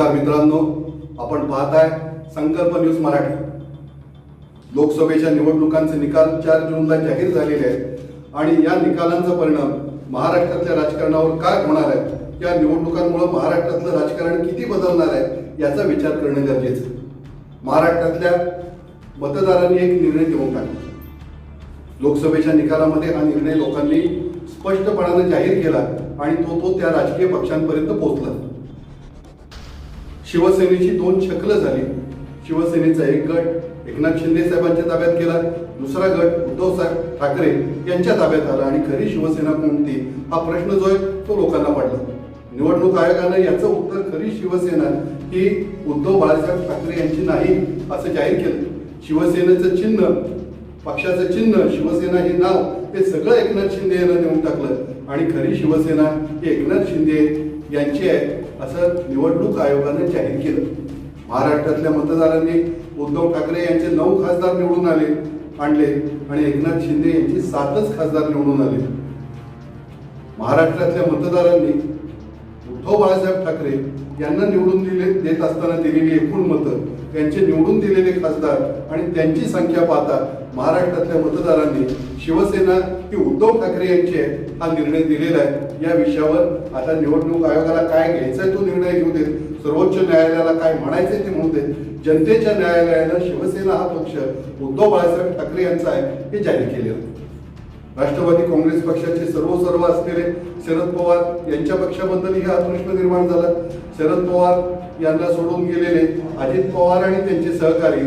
नमस्कार मित्रांनो आपण पाहताय संकल्प न्यूज मराठी. लोकसभेच्या निवडणुकांचे निकाल चार जूनला जाहीर झालेले आहेत आणि या निकालांचा परिणाम महाराष्ट्रातल्या राजकारणावर काय होणार आहे? या निवडणुकांमुळे महाराष्ट्रातलं राजकारण किती बदलणार आहे? याचा विचार करणं गरजेचं महाराष्ट्रातल्या मतदारांनी एक निर्णय घेऊन टाकला. लोकसभेच्या निकालामध्ये हा निर्णय लोकांनी स्पष्टपणाने जाहीर केला आणि तो तो त्या राजकीय पक्षांपर्यंत पोहोचला. शिवसेनेची दोन शकलं झाली. शिवसेनेचा एक गट एकनाथ शिंदे साहेबांच्या ताब्यात गेला दुसरा गट उद्धव साहेब ठाकरे यांच्या ताब्यात आला. आणि खरी शिवसेना कोणती? हा प्रश्न जो आहे तो लोकांना पडला. निवडणूक आयोगानं याचं उत्तर खरी शिवसेना ही उद्धव बाळासाहेब ठाकरे यांची नाही असं जाहीर केलं. शिवसेनेचं चिन्ह पक्षाचं चिन्ह शिवसेना हे नाव हे सगळं एकनाथ शिंदे यांना देऊन टाकलं. आणि खरी शिवसेना ही एकनाथ शिंदे यांची आहेत असं निवडणूक आयोगाने जाहीर केलं. महाराष्ट्रातल्या मतदारांनी उद्धव ठाकरे यांचे नऊ खासदार निवडून आले आणले आणि एकनाथ शिंदे यांचे सातच खासदार निवडून आले. महाराष्ट्रातल्या मतदारांनी उद्धव बाळासाहेब ठाकरे यांना निवडून दिले देत असताना दिलेली एकूण मतं त्यांचे निवडून दिलेले खासदार आणि त्यांची संख्या पाहता महाराष्ट्रातल्या मतदारांनी शिवसेना की उद्धव ठाकरे यांची आहे हा निर्णय दिलेला आहे. या विषयावर आता निवडणूक आयोगाला काय घ्यायचा तो निर्णय घेऊ देत. सर्वोच्च न्यायालयाला काय म्हणायचंय ते म्हणू देत. जनतेच्या न्यायालयानं शिवसेना हा पक्ष उद्धव बाळासाहेब ठाकरे यांचा आहे हे जाहीर केले होते. राष्ट्रवादी काँग्रेस पक्षाचे सर्व सर्व असलेले शरद पवार यांच्या पक्षाबद्दलही हा प्रश्न निर्माण झाला. शरद पवार यांना सोडून गेलेले अजित पवार आणि त्यांचे सहकारी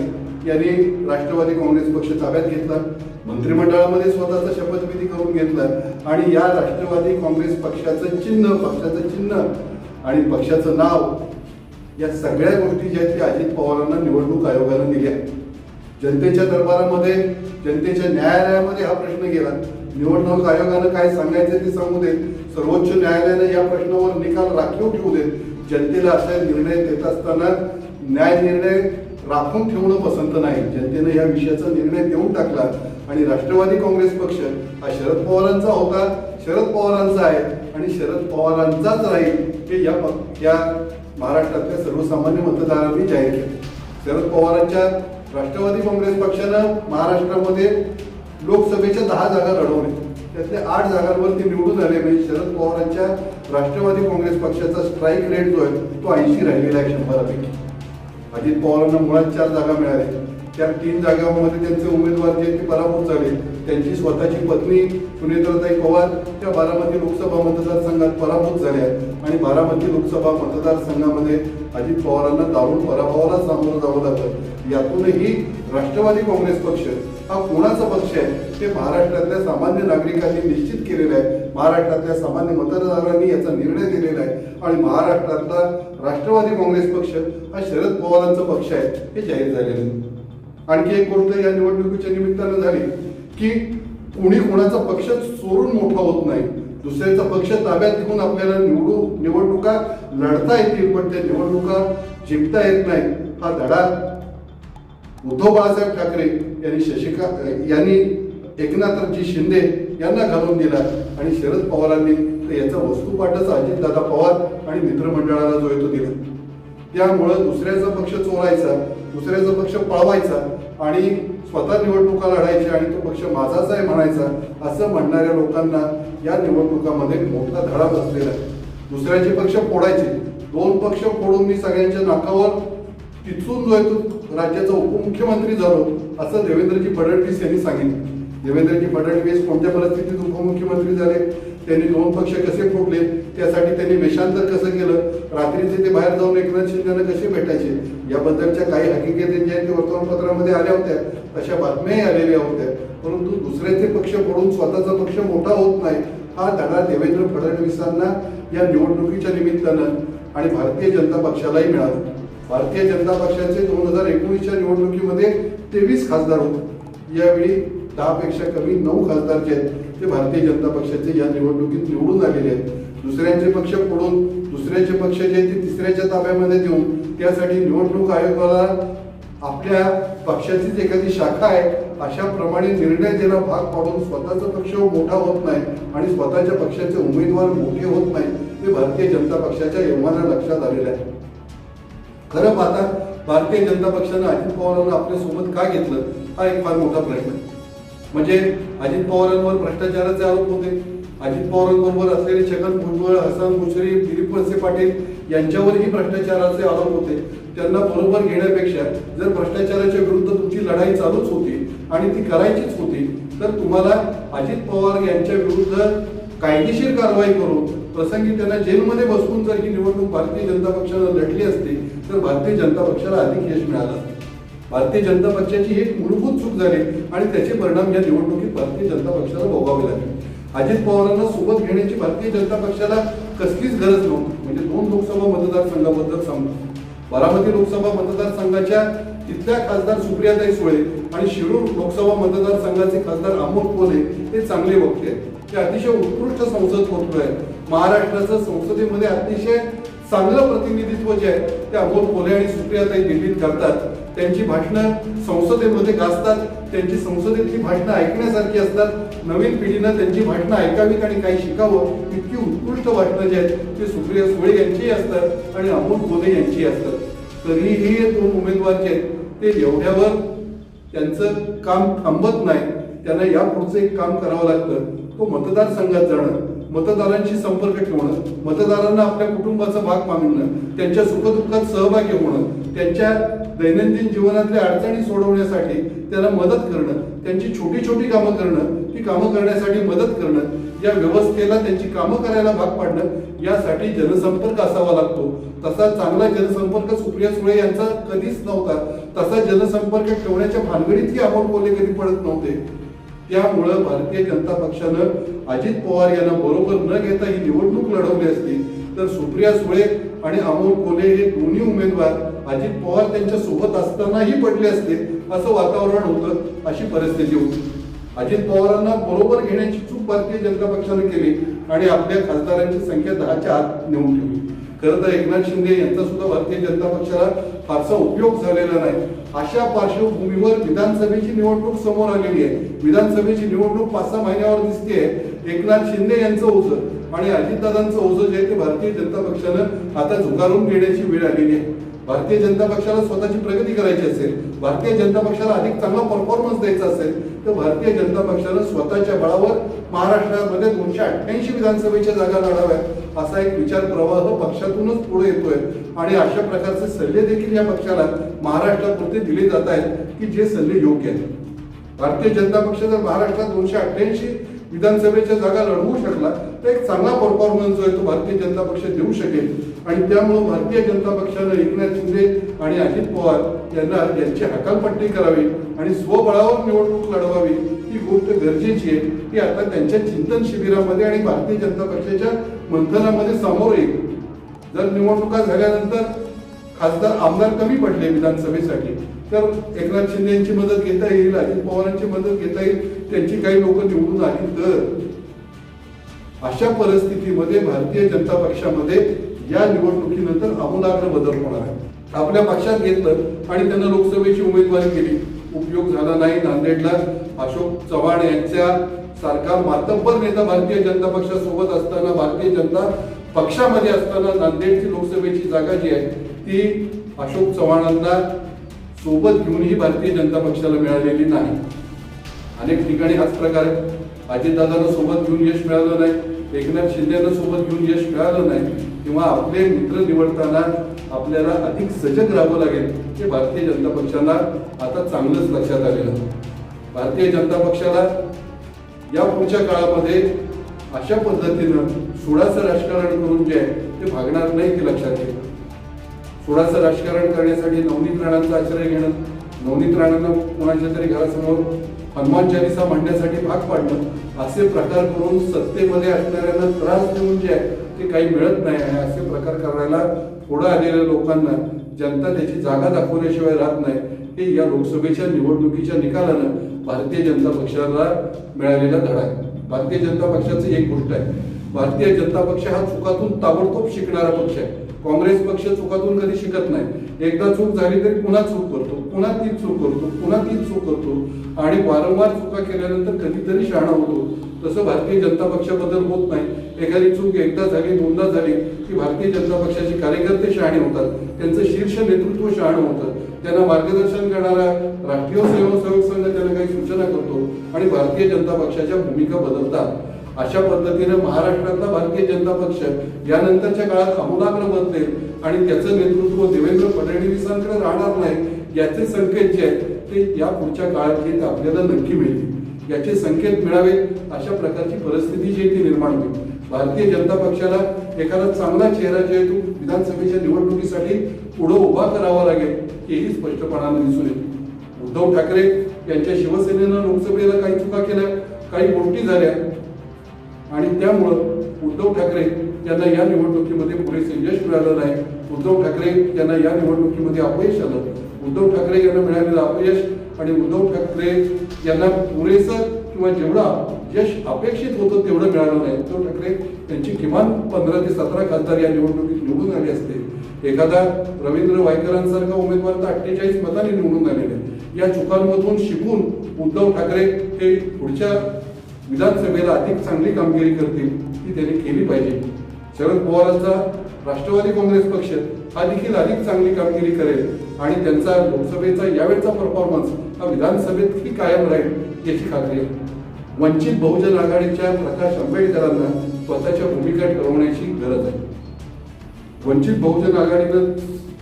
यांनी राष्ट्रवादी काँग्रेस पक्ष ताब्यात घेतला मंत्रिमंडळामध्ये स्वतःचा शपथविधी करून घेतला आणि या राष्ट्रवादी काँग्रेस पक्षाचं चिन्ह पक्षाचं चिन्ह आणि पक्षाचं नाव या सगळ्या गोष्टी ज्या आहेत त्या अजित पवारांना निवडणूक आयोगानं दिल्या जनतेच्या दरबारामध्ये जनतेच्या न्यायालयामध्ये हा प्रश्न गेला. निवडणूक आयोगानं काय सांगायचं ते सांगू दे सर्वोच्च न्यायालयानं या प्रश्नावर निकाल राखीव ठेवू देत जनतेला असा निर्णय देत असताना न्याय निर्णय राखून ठेवणं पसंत नाही. जनतेनं या विषयाचा निर्णय देऊन टाकला आणि राष्ट्रवादी काँग्रेस पक्ष हा शरद पवारांचा होता. शरद पवारांचा आहे आणि शरद पवारांचाच राहील हे या या महाराष्ट्रातल्या सर्वसामान्य मतदारांनी जाहीर केले. शरद पवारांच्या राष्ट्रवादी काँग्रेस पक्षानं महाराष्ट्रामध्ये लोकसभेच्या दहा जागा लढवल्या. त्यातल्या आठ जागांवर ते निवडून आले. म्हणजे शरद पवारांच्या राष्ट्रवादी काँग्रेस पक्षाचा स्ट्राईक रेट जो आहे तो ऐंशी राहिलेला आहे शंभरापैकी. अजित पवारांना मुळात चार जागा मिळाल्या त्या तीन जागांमध्ये त्यांचे उमेदवार जे ते पराभूत झाले त्यांची स्वतःची पत्नी सुनेत्राताई पवार त्या बारामती लोकसभा मतदारसंघात पराभूत झाल्या आणि बारामती लोकसभा मतदारसंघामध्ये अजित पवारांना दारुण पराभवाला सामोरं जावं लागलं. यातूनही राष्ट्रवादी काँग्रेस पक्ष हा कोणाचा पक्ष आहे ते महाराष्ट्रातल्या सामान्य नागरिकांनी निश्चित केलेलं आहे. महाराष्ट्रातल्या सामान्य मतदारांनी याचा निर्णय दिलेला आहे. आणि महाराष्ट्रातला राष्ट्रवादी काँग्रेस पक्ष हा शरद पवारांचा पक्ष आहे हे जाहीर झालेलं आहे. आणखी एक गोष्ट या निवडणुकीच्या निमित्तानं झाली की कोणी कोणाचा पक्ष चोरून मोठा होत नाही. दुसऱ्याचा पक्ष ताब्यात घेऊन आपल्याला निवडू निवडणुका लढता येतील पण त्या निवडणुका जिंकता येत नाही हा धडा उद्धव बाळासाहेब ठाकरे यांनी शशिका यांनी एकनाथजी शिंदे यांना घालून दिला आणि शरद पवारांनी तर याचा वस्तुपाठच अजितदादा पवार आणि मित्रमंडळाला जो आहे तो दिला त्यामुळं दुसऱ्याचा पक्ष चोरायचा दुसऱ्याचा पक्ष पळवायचा आणि स्वतः निवडणुका लढायच्या आणि तो पक्ष माझाच आहे म्हणायचा असं म्हणणाऱ्या लोकांना या निवडणुकामध्ये मोठा धडा बसलेला आहे. दुसऱ्याचे पक्ष फोडायचे. दोन पक्ष फोडून मी सगळ्यांच्या नाकावर तिथून जो आहे तो राज्याचा उपमुख्यमंत्री झालो असं देवेंद्रजी फडणवीस यांनी सांगितलं. देवेंद्रजी फडणवीस कोणत्या परिस्थितीत उपमुख्यमंत्री झाले? त्यांनी दोन पक्ष कसे फोडले? त्यासाठी त्यांनी वेषांतर कसं केलं? रात्रीचे ते बाहेर जाऊन एकनाथ शिंदेना कसे भेटायचे? याबद्दलच्या काही हकीकती ज्या वर्तमानपत्रामध्ये आल्या होत्या. अशा बातम्याही आलेल्या होत्या. परंतु दुसऱ्याचे पक्ष फोडून स्वतःचा पक्ष मोठा होत नाही हा धडा देवेंद्र फडणवीसांना या निवडणुकीच्या निमित्तानं आणि भारतीय जनता पक्षालाही मिळाला. भारतीय जनता पक्षाचे दोन हजार एकोणीसच्या निवडणुकीमध्ये तेवीस खासदार होते. यावेळी दहापेक्षा कमी नऊ खासदार जे आहेत. ते भारतीय जनता पक्षाचे या निवडणुकीत निवडून आलेले आहेत. दुसऱ्यांचे पक्ष पडून दुसऱ्याचे पक्ष जे आहेत ते तिसऱ्याच्या ताब्यामध्ये देऊन त्यासाठी निवडणूक आयोगाला आपल्या पक्षाचीच एखादी शाखा आहे. अशा प्रमाणे निर्णय देणं भाग पाडून स्वतःचा पक्ष मोठा होत नाही आणि स्वतःच्या पक्षाचे उमेदवार मोठे होत नाही हे भारतीय जनता पक्षाच्या यवमाना लक्षात आलेलं आहे. खरं पाहता भारतीय जनता पक्षानं अजित पवारांना आपल्यासोबत का घेतलं? हा एक फार मोठा प्रश्न आहे. म्हणजे अजित पवारांवर भ्रष्टाचाराचे आरोप होते. अजित पवारांबरोबर असलेले छगन भुजबळ हसन मुश्री दिलीप वळसे पाटील यांच्यावरही भ्रष्टाचाराचे आरोप होते. त्यांना बरोबर घेण्यापेक्षा जर भ्रष्टाचाराच्या विरुद्ध तुमची लढाई चालूच होती आणि ती करायचीच होती तर तुम्हाला अजित पवार यांच्या विरुद्ध कायदेशीर कारवाई करून प्रसंगी त्यांना जेलमध्ये बसवून जर ही निवडणूक भारतीय जनता पक्षानं लढली असती तर भारतीय जनता पक्षाला अधिक यश मिळालं असतं. भारतीय जनता पक्षाची एक मूलभूत चूक झाली आणि त्याचे परिणाम या निवडणुकीत भारतीय जनता पक्षाला भोगावे लागले. अजित पवारांना सोबत घेण्याची भारतीय जनता पक्षाला कसलीच गरज नव्हती. म्हणजे दोन लोकसभा मतदारसंघाबद्दल सांगतो बारामती लोकसभा मतदारसंघाच्या तिथल्या खासदार सुप्रियाताई सुळे आणि शिरूर लोकसभा मतदारसंघाचे खासदार अमोल कोले हे चांगले वक्ते आहेत. ते अतिशय उत्कृष्ट संसद वक्तृत्व आहे महाराष्ट्राचं संसदेमध्ये अतिशय चांगलं प्रतिनिधित्व जे आहे ते अमोल कोले आणि सुप्रियाताई दिल्लीत करतात. त्यांची भाषणं संसदेमध्ये गाजतात त्यांची संसदेतली भाषणं ऐकण्यासारखी असतात. नवीन पिढीनं त्यांची भाषणं ऐकावीत आणि काही शिकावं इतकी उत्कृष्ट भाषणं जी आहेत ते सुप्रिया सुळे यांचीही असतात आणि अमोल कोल्हे यांचीही असतात. तरीही हे दोन उमेदवार जे आहेत ते एवढ्यावर त्यांचं काम थांबत नाही. त्यांना या पुढचं एक काम करावं लागतं. तो मतदारसंघात जाणं. मतदारांशी संपर्क ठेवणं मतदारांना आपल्या कुटुंबाचा भाग मागणं त्यांच्या सुखदुःखात सहभागी होणं त्यांच्या दैनंदिन जीवनातल्या अडचणी सोडवण्यासाठी त्यांना मदत करणं त्यांची छोटी छोटी कामं करणं ती कामं करण्यासाठी मदत करणं या व्यवस्थेला त्यांची कामं करायला भाग पाडणं यासाठी जनसंपर्क असावा लागतो. तसा चांगला जनसंपर्क सुप्रिया सुळे यांचा कधीच नव्हता. तसा जनसंपर्क ठेवण्याच्या भानगडीतही आपण बोलले कधी पडत नव्हते. त्यामुळं भारतीय जनता पक्षानं अजित पवार यांना बरोबर न घेता ही निवडणूक लढवली असती. तर सुप्रिया सुळे आणि अमोल कोले हे दोन्ही उमेदवार अजित पवार त्यांच्यासोबत असतानाही पडले असते असं वातावरण होतं अशी परिस्थिती होती. अजित पवारांना बरोबर घेण्याची चूक भारतीय जनता पक्षाने केली आणि आपल्या खासदारांची संख्या दहाच्या आत नेऊन ठेवली. खरं तर एकनाथ शिंदे यांचा सुद्धा भारतीय जनता पक्षाला फारसा उपयोग झालेला नाही. अशा पार्श्वभूमीवर विधानसभेची निवडणूक समोर आलेली आहे. विधानसभेची निवडणूक पाच सहा महिन्यावर दिसते एकनाथ शिंदे यांचं ओझं आणि अजितदादांचं ओझं जे आहे ते भारतीय जनता पक्षानं आता झुगारून घेण्याची वेळ आलेली आहे. भारतीय जनता पक्षाला स्वतःची प्रगती करायची असेल भारतीय जनता पक्षाला अधिक चांगला परफॉर्मन्स द्यायचा असेल तर भारतीय जनता पक्षानं स्वतःच्या बळावर महाराष्ट्रामध्ये दोनशे अठ्ठ्याऐंशी विधानसभेच्या जागा लढाव्यात. असा एक विचार प्रवाह पक्षातूनच पुढे येतोय. आणि अशा प्रकारचे सल्ले देखील या पक्षाला महाराष्ट्रापुरते दिले जात आहेत की जे सल्ले योग्य आहेत. भारतीय जनता पक्ष जर महाराष्ट्रात दोनशे अठ्ठ्याऐंशी विधानसभेच्या जागा लढवू शकला तर एक चांगला परफॉर्मन्स जो आहे तो भारतीय जनता पक्ष देऊ शकेल. आणि त्यामुळं भारतीय जनता पक्षानं एकनाथ शिंदे आणि अजित पवार यांना यांची हकालपट्टी करावी आणि स्वबळावर निवडणूक लढवावी ही गोष्ट गरजेची आहे. ती आता त्यांच्या चिंतन शिबिरामध्ये आणि भारतीय जनता पक्षाच्या मंथनामध्ये समोर येईल. जर निवडणुका झाल्यानंतर खासदार आमदार कमी पडले विधानसभेसाठी तर एकनाथ शिंदे यांची मदत घेता येईल अजित पवारांची मदत घेता येईल त्यांची काही लोक निवडून आली तर. अशा परिस्थितीमध्ये भारतीय जनता पक्षामध्ये या निवडणुकीनंतर आमूलाग्र बदल होणार आहे आपल्या पक्षात घेतलं आणि त्यांना लोकसभेची उमेदवारी केली. उपयोग झाला नाही नांदेडला. अशोक चव्हाण यांच्या सारखा मातब्बर नेता भारतीय जनता पक्षासोबत असताना भारतीय जनता पक्षामध्ये असताना नांदेडची लोकसभेची जागा जी आहे ती अशोक चव्हाणांना सोबत घेऊनही भारतीय जनता पक्षाला मिळालेली नाही. अनेक ठिकाणी हाच प्रकार आहे. अजितदादांना सोबत घेऊन यश मिळालं नाही. एकनाथ शिंदेना सोबत घेऊन यश मिळालं नाही. किंवा आपले मित्र निवडताना आपल्याला अधिक सजग राहावं लागेल हे भारतीय जनता पक्षाला आता चांगलंच लक्षात आलेलं भारतीय जनता पक्षाला या पुढच्या काळामध्ये अशा पद्धतीनं सोळाचं राजकारण करून जे आहे ते भागणार नाही ते लक्षात घ्या सोडाचं राजकारण करण्यासाठी नवनीत राणांचा आश्रय घेणं नवनीत राणांना कोणाच्या तरी घरासमोर हनुमान चालिसा म्हणण्यासाठी भाग पाडणं असे प्रकार करून सत्तेमध्ये असणाऱ्यांना त्रास देऊन जे आहे ते काही मिळत नाही आणि असे प्रकार करायला पुढं आलेल्या लोकांना जनता त्याची जागा दाखवल्याशिवाय राहत नाही. हे या लोकसभेच्या निवडणुकीच्या निकालानं भारतीय जनता पक्षाला मिळालेला धडा आहे. भारतीय जनता पक्षाची एक गोष्ट आहे. भारतीय जनता पक्ष हा चुकातून ताबडतोब शिकणारा पक्ष आहे. काँग्रेस पक्ष चुकातून कधी शिकत नाही. एकदा चूक झाली तरी पुन्हा चूक करतो. पुन्हा तीच चूक करतो पुन्हा तीच चूक करतो. आणि वारंवार चुका केल्यानंतर कधीतरी शहाणा होतो. तसं भारतीय जनता पक्षाबद्दल होत नाही. एखादी चूक एकदा झाली दोनदा झाली की भारतीय जनता पक्षाचे कार्यकर्ते शहाणे होतात. त्यांचं शीर्ष नेतृत्व शहाणं होतं. त्यांना मार्गदर्शन करणारा राष्ट्रीय स्वयंसेवक संघ त्यांना काही सूचना करतो. आणि भारतीय जनता पक्षाच्या भूमिका बदलतात. अशा पद्धतीने महाराष्ट्रातला भारतीय जनता पक्ष यानंतरच्या काळात आमूलाग्र बनते आणि त्याचं नेतृत्व देवेंद्र फडणवीसांकडे राहणार नाही. याचे संकेत जे आहेत ते या पुढच्या काळात जे ते आपल्याला नक्की मिळतील याचे संकेत मिळावेत अशा प्रकारची परिस्थिती जी आहे ती निर्माण होईल. भारतीय जनता पक्षाला एखादा चांगला चेहरा जे आहे तो विधानसभेच्या निवडणुकीसाठी पुढे उभा करावा लागेल हेही स्पष्टपणाने दिसून येईल. उद्धव ठाकरे यांच्या शिवसेनेनं लोकसभेला काही चुका केल्या काही गोष्टी झाल्या. आणि त्यामुळं उद्धव ठाकरे यांना या निवडणुकीमध्ये पुरेसे यश मिळालं नाही. उद्धव ठाकरे यांना या निवडणुकीमध्ये अपयश आलं. उद्धव ठाकरे यांना मिळालेलं अपयश आणि उद्धव ठाकरे यांना पुरेसं किंवा जेवढा यश अपेक्षित होतं तेवढं मिळालं नाही. उद्धव ठाकरे यांची किमान पंधरा ते सतरा खासदार या निवडणुकीत निवडून आले असते. एखादा रवींद्र वायकरांसारखा उमेदवार तर अठ्ठेचाळीस मताने निवडून आलेले आहे. या चुकांमधून शिकून उद्धव ठाकरे हे पुढच्या विधानसभेला अधिक चांगली कामगिरी करतील ती त्यांनी केली पाहिजे. शरद पवारांचा राष्ट्रवादी काँग्रेस पक्ष हा देखील अधिक चांगली कामगिरी करेल आणि त्यांचा लोकसभेचा यावेळचा परफॉर्मन्स हा विधानसभेतही कायम राहील याची खात्री आहे. वंचित बहुजन आघाडीच्या प्रकाश आंबेडकरांना स्वतःच्या भूमिका ठरवण्याची गरज आहे. वंचित बहुजन आघाडीनं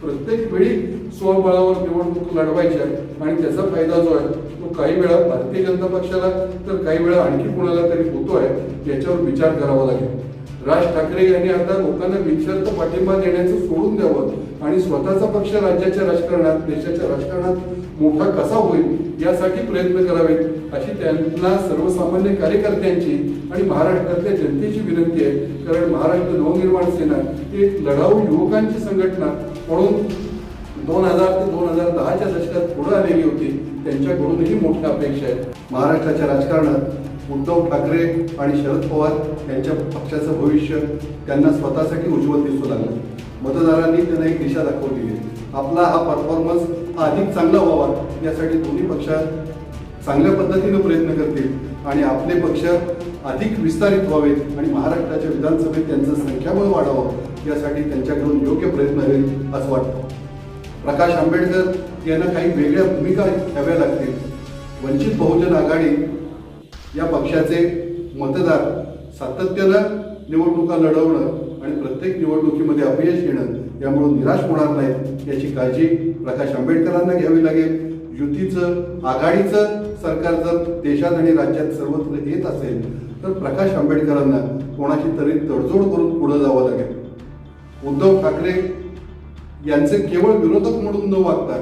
प्रत्येक वेळी स्वबळावर निवडणूक लढवायच्या आणि त्याचा फायदा जो आहे तो काही वेळा भारतीय जनता पक्षाला तर काही वेळा आणखी कोणाला तरी होतो आहे याच्यावर विचार करावा लागेल. राज ठाकरे यांनी आता लोकांना विचारत पाठिंबा देण्याचं सोडून द्यावं. आणि स्वतःचा पक्ष राज्याच्या राजकारणात देशाच्या राजकारणात मोठा कसा होईल यासाठी प्रयत्न करावेत अशी त्यांना सर्वसामान्य कार्यकर्त्यांची आणि महाराष्ट्रातल्या जनतेची विनंती आहे. कारण महाराष्ट्र नवनिर्माण सेना ही एक लढाऊ युवकांची संघटना म्हणून दोन हजार ते दोन हजार दहाच्या दशकात पुढे आलेली होती. त्यांच्याकडूनही मोठ्या अपेक्षा आहेत. महाराष्ट्राच्या राजकारणात उद्धव ठाकरे आणि शरद पवार यांच्या पक्षाचं भविष्य त्यांना स्वतःसाठी उज्ज्वल दिसू लागलं. मतदारांनी त्यांना एक दिशा दाखवली आहे. आपला हा परफॉर्मन्स हा अधिक चांगला व्हावा यासाठी दोन्ही पक्ष चांगल्या पद्धतीनं प्रयत्न करतील आणि आपले पक्ष अधिक विस्तारित व्हावेत आणि महाराष्ट्राच्या विधानसभेत त्यांचं संख्याबळ वाढावं यासाठी त्यांच्याकडून योग्य प्रयत्न होईल असं वाटतं. प्रकाश आंबेडकर यांना काही वेगळ्या भूमिका घ्याव्या लागतील. वंचित बहुजन आघाडी या पक्षाचे मतदार सातत्यानं निवडणुका लढवणं आणि प्रत्येक निवडणुकीमध्ये अपयश येणं यामुळे निराश होणार नाही याची काळजी प्रकाश आंबेडकरांना घ्यावी लागेल. युतीचं आघाडीचं सरकार जर देशात आणि राज्यात सर्वत्र येत असेल तर प्रकाश आंबेडकरांना कोणाची तरी तडजोड करून पुढे जावं लागेल. उद्धव ठाकरे यांचे केवळ विरोधक म्हणून न वागता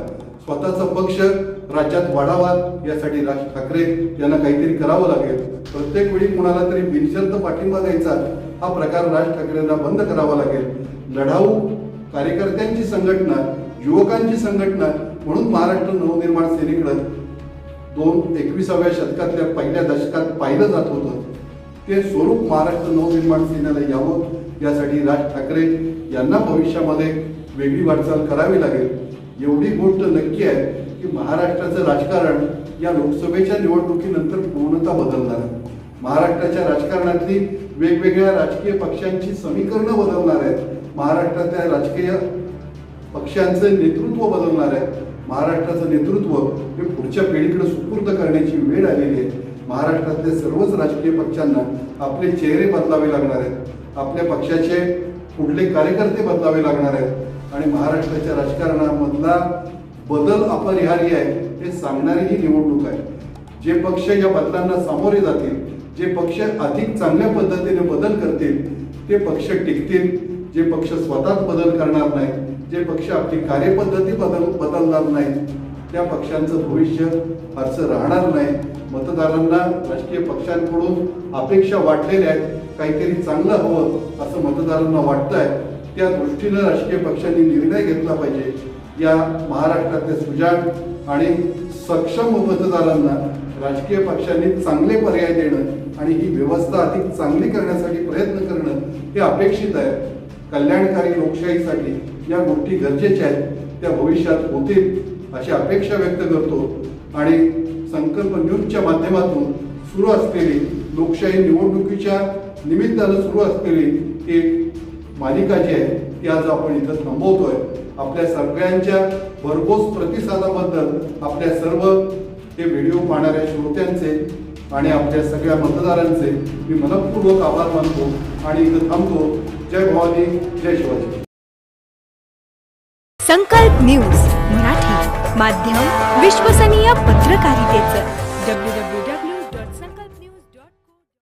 स्वतःचा पक्ष राज्यात वाढावा यासाठी राज ठाकरे यांना काहीतरी करावं लागेल. प्रत्येक वेळी कुणाला तरी बिनशर्त पाठिंबा द्यायचा हा प्रकार राज ठाकरेंना बंद करावा लागेल. लढाऊ कार्यकर्त्यांची संघटना युवकांची संघटना म्हणून महाराष्ट्र नवनिर्माण सेनेकडं दोन एकविसाव्या शतकातल्या पहिल्या दशकात पाहिलं जात होतं. ते स्वरूप महाराष्ट्र नवनिर्माण सेनेला यावं यासाठी राज ठाकरे यांना भविष्यामध्ये वेगळी वाटचाल करावी लागेल. एवढी गोष्ट नक्की आहे. की महाराष्ट्राचं राजकारण या लोकसभेच्या निवडणुकीनंतर पूर्णतः बदलणार. आहे महाराष्ट्राच्या राजकारणातली वेगवेगळ्या राजकीय पक्षांची समीकरणं बदलणार आहेत. महाराष्ट्रातल्या राजकीय पक्षांचं नेतृत्व बदलणार आहे महाराष्ट्राचं नेतृत्व हे पुढच्या पिढीकडे सुपूर्द करण्याची वेळ आलेली आहे. महाराष्ट्रातल्या सर्वच राजकीय पक्षांना आपले चेहरे बदलावे लागणार आहेत. आपल्या पक्षाचे पुढले कार्यकर्ते बदलावे लागणार आहेत. आणि महाराष्ट्राच्या राजकारणामधला बदल अपरिहार्य आहे हे सांगणारी ही निवडणूक आहे. जे पक्ष या बदलांना सामोरे जातील जे पक्ष अधिक चांगल्या पद्धतीने बदल करतील ते पक्ष टिकतील. जे पक्ष स्वतःच बदल करणार नाही जे पक्ष आपली कार्यपद्धती बदल बदलणार नाहीत त्या पक्षांचं भविष्य फारसं राहणार नाही. मतदारांना राजकीय पक्षांकडून अपेक्षा वाटलेल्या आहेत काहीतरी चांगलं हवं असं मतदारांना वाटतंय. त्या दृष्टीनं राजकीय पक्षांनी निर्णय घेतला पाहिजे. या महाराष्ट्रातले सुजाण आणि सक्षम मतदारांना राजकीय पक्षांनी चांगले पर्याय देणं आणि ही व्यवस्था अधिक चांगली करण्यासाठी प्रयत्न करणं हे अपेक्षित आहे. कल्याणकारी लोकशाहीसाठी या गोष्टी गरजेच्या आहेत त्या भविष्यात होतील अशी अपेक्षा व्यक्त करतो आणि संकल्प न्यूजच्या माध्यमातून सुरू असलेली लोकशाही निवडणुकीच्या निमित्तानं सुरू असलेली एक मालिका जी आहे ती आज आपण इथं थांबवतोय. आपल्या सगळ्यांच्या भरघोस प्रतिसादाबद्दल आपल्या सर्व हे व्हिडिओ पाहणाऱ्या श्रोत्यांचे आणि आपल्या सगळ्या मतदारांचे मी मनपूर्वक आभार मानतो आणि इथं थांबतो. जय भवानी जय शिवाजी. संकल्प न्यूज मराठी माध्यम विश्वसनीय पत्रकारितेचं. W W